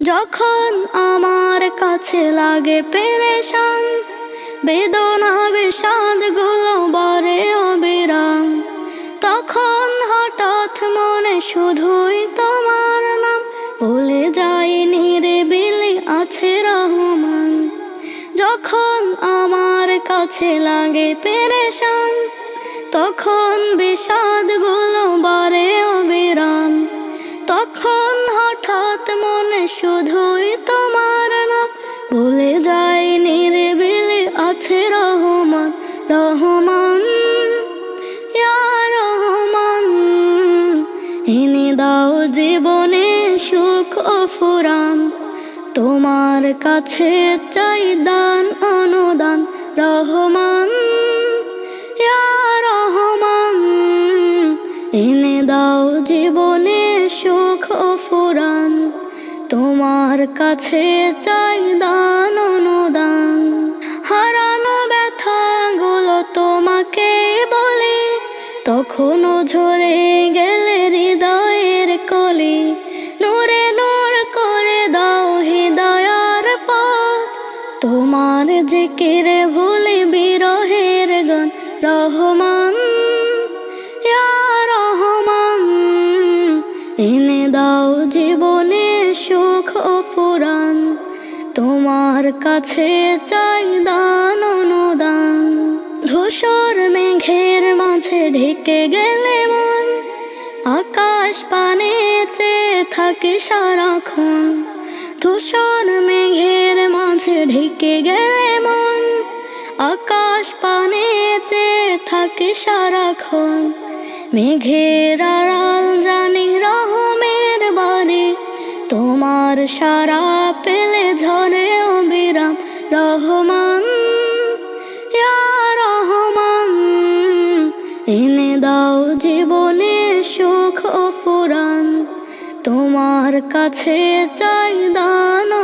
যখন আমার কাছে লাগে পেরেশান, বেদনা বিষাদগুলো বারে অবিরাম। তখন হঠাৎ মনে শুধুই তোমার নাম, ভুলে যাই নিরিবিলি আছে রহমান। যখন আমার কাছে লাগে পেরেশান, তখন বিষাদগুলো বারে শুধুই তোমার নাম ভুলে যাই নিরিবিলি আছে রহমান রহমান রহমান। এনে দাও জীবনে সুখ ও ফুরান, তোমার কাছে চাই দান, অনুদান, রহমান রহমান। এনে দাও জীবনে সুখ ও ফুরান তোমার কাছে চাই দান অনুদান। হারানো ব্যথাগুলো তোমাকে বলে, তখনও ঝরে গেলে হৃদয়ের কলি। নূরে নূর করে দাও হৃদয়ার পথ। তোমার যে জিকিরে ভুলে বিরহের গান, রহমান রহমান। এনে দাও জীবনে তোমার কাছে চাই দান অনুদান। ধূসর মেঘের মাঝে ঢেকে গেলে মন, আকাশ পানে চেয়ে থাকে সারাক্ষণ। ধূসর মেঘের মাঝে ঢেকে গেলে মন, আকাশ পানে চেয়ে থাকে সারাক্ষণ। মেঘের আড়াল জানি রহমের বাড়ি তোমার সারা এনে দাও জীবনের সুখ ও পুরাণ তোমার কাছে চাই দান